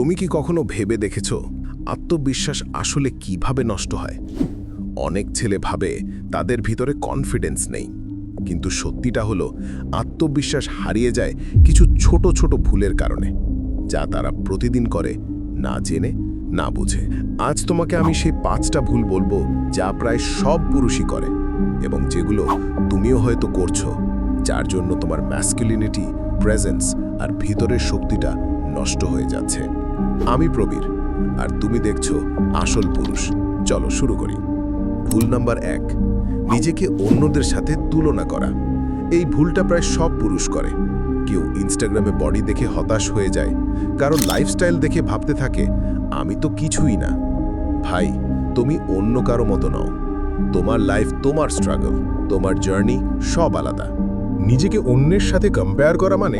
তুমি কি কখনো ভেবে দেখেছ আত্মবিশ্বাস আসলে কীভাবে নষ্ট হয়? অনেক ছেলে ভাবে তাদের ভিতরে কনফিডেন্স নেই। কিন্তু সত্যিটা হলো, আত্মবিশ্বাস হারিয়ে যায় কিছু ছোট ছোট ভুলের কারণে, যা তারা প্রতিদিন করে, না জেনে, না বুঝে। আজ তোমাকে আমি সেই পাঁচটা ভুল বলব যা প্রায় সব পুরুষই করে এবং যেগুলো তুমিও হয়তো করছ, যার জন্য তোমার ম্যাসকুলিনিটি প্রেজেন্স আর ভিতরের শক্তিটা নষ্ট হয়ে যাচ্ছে। আমি প্রবীর, আর তুমি দেখছ আসল পুরুষ। চলো শুরু করি। ভুল নাম্বার এক, নিজেকে অন্যদের সাথে তুলনা করা। এই ভুলটা প্রায় সব পুরুষ করে। কেউ ইনস্টাগ্রামে বডি দেখে হতাশ হয়ে যায় কারণ লাইফস্টাইল দেখে ভাবতে থাকে, আমি তো কিছুই না। ভাই, তুমি অন্য কারও মতো নও। তোমার লাইফ তোমার স্ট্রাগল তোমার জার্নি সব আলাদা। নিজেকে অন্যের সাথে কম্পেয়ার করা মানে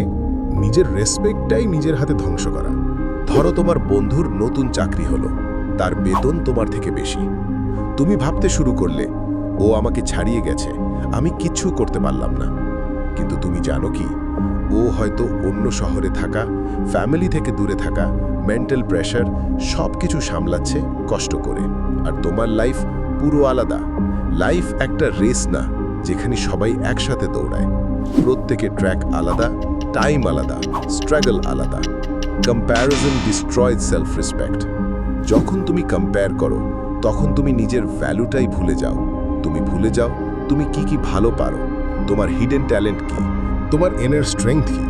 নিজের রেসপেক্টটাই নিজের হাতে ধ্বংস করা। ধরো তোমার বন্ধুর নতুন চাকরি হলো। তার বেতন তোমার থেকে বেশি। তুমি ভাবতে শুরু করলে, ও আমাকে ছাড়িয়ে গেছে, আমি কিচ্ছু করতে পারলাম না। কিন্তু তুমি জানো কি, ও হয়তো অন্য শহরে থাকা ফ্যামিলি থেকে দূরে থাকা মেন্টাল প্রেশার সব কিছু সামলাচ্ছে কষ্ট করে। আর তোমার লাইফ পুরো আলাদা। লাইফ একটা রেস না, যেখানে সবাই একসাথে দৌড়ায়। প্রত্যেকের ট্র্যাক আলাদা টাইম আলাদা স্ট্রাগল আলাদা। কম্প্যারিজন ডিস্ট্রয় সেলফ রেসপেক্ট যখন তুমি কম্পেয়ার করো, তখন তুমি নিজের ভ্যালুটাই ভুলে যাও। তুমি ভুলে যাও, তুমি কি কি ভালো পারো। তোমার হিডেন ট্যালেন্ট কি? তোমার এনার স্ট্রেংথ কি?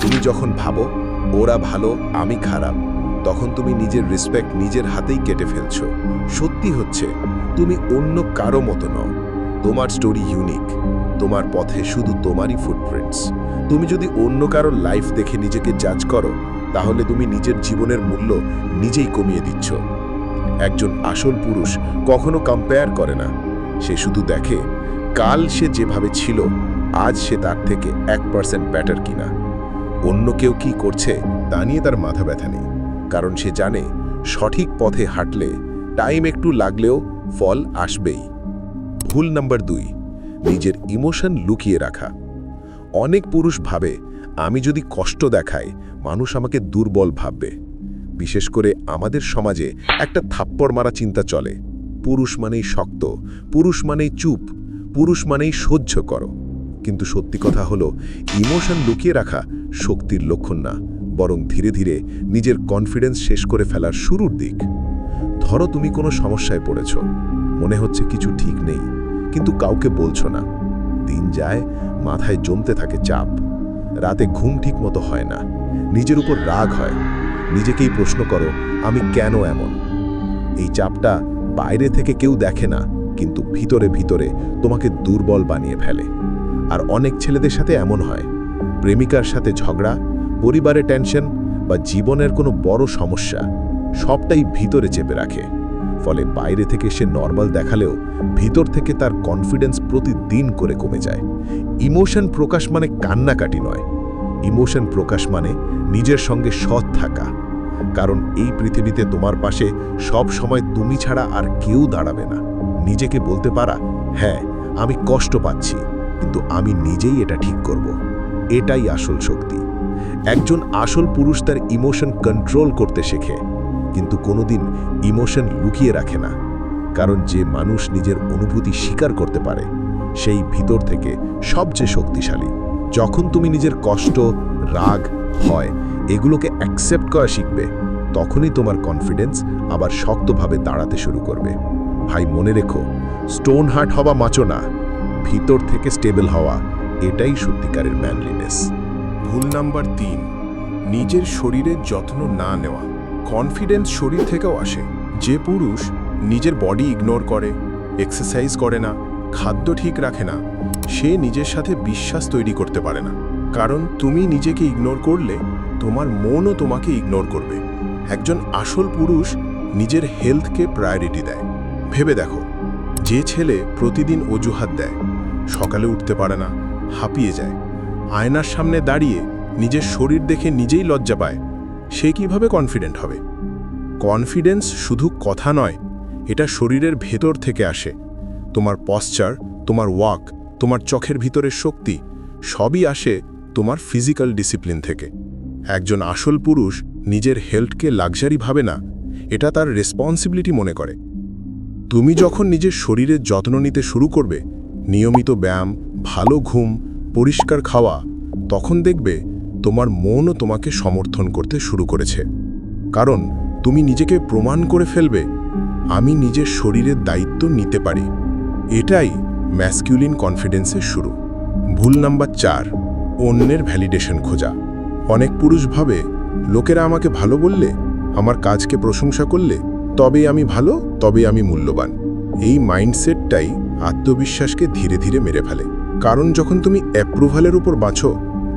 তুমি যখন ভাবো, ওরা ভালো, আমি খারাপ, তখন তুমি নিজের রেসপেক্ট নিজের হাতেই কেটে ফেলছো। সত্যি হচ্ছে, তুমি অন্য কারও মতো নও। তোমার স্টোরি ইউনিক তোমার পথে শুধু তোমারই ফুটপ্রিন্টস তুমি যদি অন্য কারও লাইফ দেখে নিজেকে জাজ করো তাহলে তুমি নিজের জীবনের মূল্য নিজেই কমিয়ে দিচ্ছ। একজন আসল পুরুষ কখনো কম্পেয়ার করে না। সে শুধু দেখে, কাল সে যেভাবে ছিল, আজ সে তার থেকে এক পার্সেন্ট ব্যাটার কিনা। অন্য কেউ কি করছে, তা নিয়ে তার মাথা ব্যথা নেই। কারণ সে জানে, সঠিক পথে হাঁটলে টাইম একটু লাগলেও ফল আসবেই। ভুল নাম্বার দুই, নিজের ইমোশন লুকিয়ে রাখা। অনেক পুরুষ ভাবে আমি যদি কষ্ট দেখাই, মানুষ আমাকে দুর্বল ভাববে। বিশেষ করে আমাদের সমাজে একটা থাপ্পড় মারা চিন্তা চলে। পুরুষ মানেই শক্ত, পুরুষ মানেই চুপ, পুরুষ মানেই সহ্য করো। কিন্তু সত্যি কথা হলো, ইমোশন লুকিয়ে রাখা শক্তির লক্ষণ না, বরং ধীরে ধীরে নিজের কনফিডেন্স শেষ করে ফেলার শুরুর দিক। ধরো তুমি কোনো সমস্যায় পড়েছ, মনে হচ্ছে কিছু ঠিক নেই, কিন্তু কাউকে বলছো না। দিন যায়, মাথায় জমতে থাকে চাপ। রাতে ঘুম ঠিক মতো হয় না। নিজের উপর রাগ হয়। নিজেকেই প্রশ্ন করো, আমি কেন এমন? এই চাপটা বাইরে থেকে কেউ দেখে না, কিন্তু ভিতরে ভিতরে তোমাকে দুর্বল বানিয়ে ফেলে। আর অনেক ছেলেদের সাথে এমন হয়। প্রেমিকার সাথে ঝগড়া, পরিবারে টেনশন বা জীবনের কোনো বড় সমস্যা সবটাই ভিতরে চেপে রাখে। ফলে বাইরে থেকে সে নর্মাল দেখালেও ভিতর থেকে তার কনফিডেন্স প্রতিদিন করে কমে যায়। ইমোশন প্রকাশ মানে কান্নাকাটি নয়। ইমোশন প্রকাশ মানে নিজের সঙ্গে সৎ থাকা। কারণ এই পৃথিবীতে তোমার পাশে সব সময় তুমি ছাড়া আর কেউ দাঁড়াবে না। নিজেকে বলতে পারা হ্যাঁ আমি কষ্ট পাচ্ছি, কিন্তু আমি নিজেই এটা ঠিক করব। এটাই আসল শক্তি। একজন আসল পুরুষ তার ইমোশন কন্ট্রোল করতে শেখে। কিন্তু কোনোদিন ইমোশন লুকিয়ে রাখে না। কারণ যে মানুষ নিজের অনুভূতি স্বীকার করতে পারে, সেই ভিতর থেকে সবচেয়ে শক্তিশালী। যখন তুমি নিজের কষ্ট, রাগ, ভয় এগুলোকে অ্যাকসেপ্ট করা শিখবে, তখনই তোমার কনফিডেন্স আবার শক্তভাবে দাঁড়াতে শুরু করবে। ভাই, মনে রেখো স্টোন হার্ট হওয়া মাচো না। ভিতর থেকে স্টেবল হওয়া, এটাই সত্যিকারের ম্যানলিনেস ভুল নাম্বার তিন, নিজের শরীরের যত্ন না নেওয়া। কনফিডেন্স শরীর থেকেও আসে। যে পুরুষ নিজের বডি ইগনোর করে এক্সারসাইজ করে না, খাদ্য ঠিক রাখে না, সে নিজের সাথে বিশ্বাস তৈরি করতে পারে না। কারণ তুমি নিজেকে ইগনোর করলে তোমার মনও তোমাকে ইগনোর করবে। একজন আসল পুরুষ নিজের হেলথকে প্রায়োরিটি দেয়। ভেবে দেখো, যে ছেলে প্রতিদিন অজুহাত দেয়, সকালে উঠতে পারে না, হাঁপিয়ে যায়, আয়নার সামনে দাঁড়িয়ে নিজের শরীর দেখে নিজেই লজ্জা পায় সে কীভাবে কনফিডেন্ট হবে? কনফিডেন্স শুধু কথা নয়, এটা শরীরের ভেতর থেকে আসে। তোমার পশ্চার তোমার ওয়াক তোমার চোখের ভিতরের শক্তি, সবই আসে তোমার ফিজিক্যাল ডিসিপ্লিন থেকে। একজন আসল পুরুষ নিজের হেলথকে লাক্সারি ভাবে না, এটা তার রেসপন্সিবিলিটি মনে করে। তুমি যখন নিজের শরীরের যত্ন নিতে শুরু করবে, নিয়মিত ব্যায়াম, ভালো ঘুম, পরিষ্কার খাওয়া, তখন দেখবে তোমার মনও তোমাকে সমর্থন করতে শুরু করেছে। কারণ তুমি নিজেকে প্রমাণ করে ফেলবে, আমি নিজের শরীরের দায়িত্ব নিতে পারি। এটাই ম্যাসকিউলিন কনফিডেন্সের শুরু। ভুল নাম্বার চার, অন্যের ভ্যালিডেশন খোঁজা। অনেক পুরুষ ভাবে, লোকেরা আমাকে ভালো বললে, আমার কাজকে প্রশংসা করলে, তবেই আমি ভালো, তবেই আমি মূল্যবান। এই মাইন্ডসেটটাই আত্মবিশ্বাসকে ধীরে ধীরে মেরে ফেলে। কারণ যখন তুমি অ্যাপ্রুভালের উপর বাঁচো,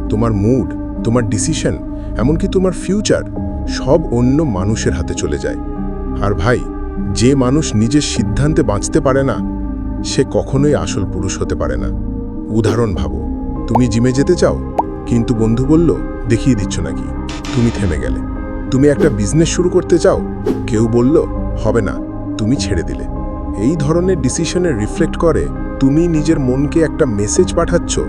তোমার মুড তোমার ডিসিশন এমনকি তোমার ফিউচার সব অন্য মানুষের হাতে চলে যায়। আর ভাই, যে মানুষ নিজের সিদ্ধান্তে বাঁচতে পারে না, সে কখনোই আসল পুরুষ হতে পারে না। উদাহরণ ভাবো, তুমি জিমে যেতে চাও? কিন্তু বন্ধু বলল, দেখিয়ে দিচ্ছ নাকি? তুমি থেমে গেলে। তুমি একটা বিজনেস শুরু করতে চাও? কেউ বলল, হবে না, তুমি ছেড়ে দিলে। এই ধরনের ডিসিশনে রিফ্লেক্ট করে, তুমি নিজের মনকে একটা মেসেজ পাঠাচ্ছ।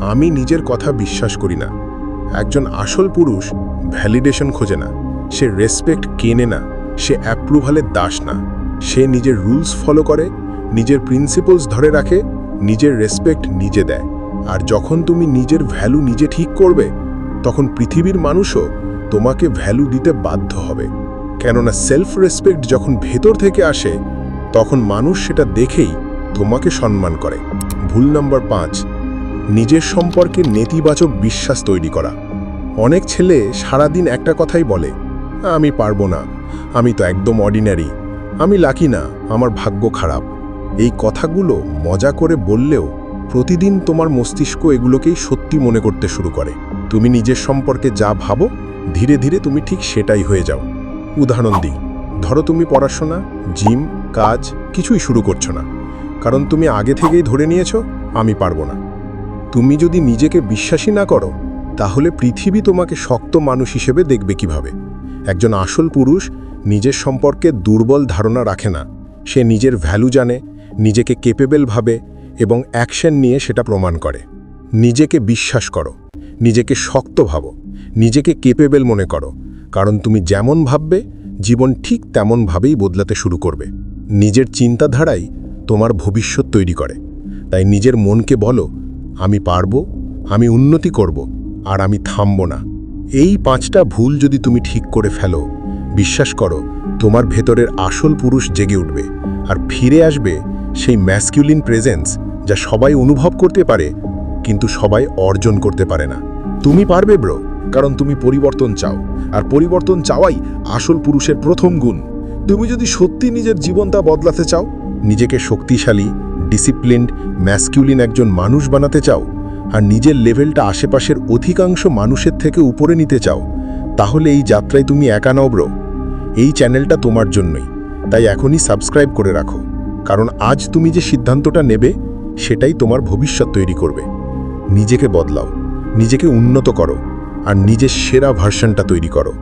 আমি নিজের কথা বিশ্বাস করি না। একজন আসল পুরুষ ভ্যালিডেশন খোঁজে না। সে রেসপেক্ট কেনে না। সে অ্যাপ্রুভালের দাস না। সে নিজের রুলস ফলো করে, নিজের প্রিন্সিপলস ধরে রাখে, নিজের রেসপেক্ট নিজে দেয়। আর যখন তুমি নিজের ভ্যালু নিজে ঠিক করবে, তখন পৃথিবীর মানুষও তোমাকে ভ্যালু দিতে বাধ্য হবে। কেননা সেলফ রেসপেক্ট যখন ভেতর থেকে আসে, তখন মানুষ সেটা দেখেই তোমাকে সম্মান করে। ভুল নাম্বার পাঁচ নিজের সম্পর্কে নেতিবাচক বিশ্বাস তৈরি করা। অনেক ছেলে সারাদিন একটা কথাই বলে, আমি পারব না, আমি তো একদম অর্ডিনারি আমি লাকি না, আমার ভাগ্য খারাপ। এই কথাগুলো মজা করে বললেও প্রতিদিন তোমার মস্তিষ্ক এগুলোকেই সত্যি মনে করতে শুরু করে। তুমি নিজের সম্পর্কে যা ভাবো, ধীরে ধীরে তুমি ঠিক সেটাই হয়ে যাও। উদাহরণ দিই, ধরো তুমি পড়াশোনা জিম কাজ কিছুই শুরু করছ না, কারণ তুমি আগে থেকেই ধরে নিয়েছো, আমি পারব না। তুমি যদি নিজেকে বিশ্বাসী না করো, তাহলে পৃথিবী তোমাকে শক্ত মানুষ হিসেবে দেখবে কীভাবে? একজন আসল পুরুষ নিজের সম্পর্কে দুর্বল ধারণা রাখে না। সে নিজের ভ্যালু জানে, নিজেকে কেপেবেল ভাবে এবং অ্যাকশন নিয়ে সেটা প্রমাণ করে। নিজেকে বিশ্বাস করো, নিজেকে শক্ত ভাবো, নিজেকে কেপেবেল মনে করো, কারণ তুমি যেমন ভাববে, জীবন ঠিক তেমনভাবেই বদলাতে শুরু করবে। নিজের চিন্তাধারাই তোমার ভবিষ্যৎ তৈরি করে। তাই নিজের মনকে বলো আমি পারব, আমি উন্নতি করব, আর আমি থামব না। এই পাঁচটা ভুল যদি তুমি ঠিক করে ফেলো, বিশ্বাস করো, তোমার ভেতরের আসল পুরুষ জেগে উঠবে, আর ফিরে আসবে সেই ম্যাসকিউলিন প্রেজেন্স যা সবাই অনুভব করতে পারে, কিন্তু সবাই অর্জন করতে পারে না। তুমি পারবে ব্রো কারণ তুমি পরিবর্তন চাও, আর পরিবর্তন চাওয়াই আসল পুরুষের প্রথম গুণ। তুমি যদি সত্যি নিজের জীবনটা বদলাতে চাও, নিজেকে শক্তিশালী ডিসিপ্লিনড ম্যাসকিউলিন একজন মানুষ বানাতে চাও আর নিজের লেভেলটা আশেপাশের অধিকাংশ মানুষের থেকে উপরে নিতে চাও, তাহলে এই যাত্রায় তুমি একা নও ব্রো এই চ্যানেলটা তোমার জন্যই, তাই এখনই সাবস্ক্রাইব করে রাখো। কারণ আজ তুমি যে সিদ্ধান্তটা নেবে, সেটাই তোমার ভবিষ্যৎ তৈরি করবে। নিজেকে বদলাও, নিজেকে উন্নত করো আর নিজের সেরা ভার্সনটা তৈরি করো।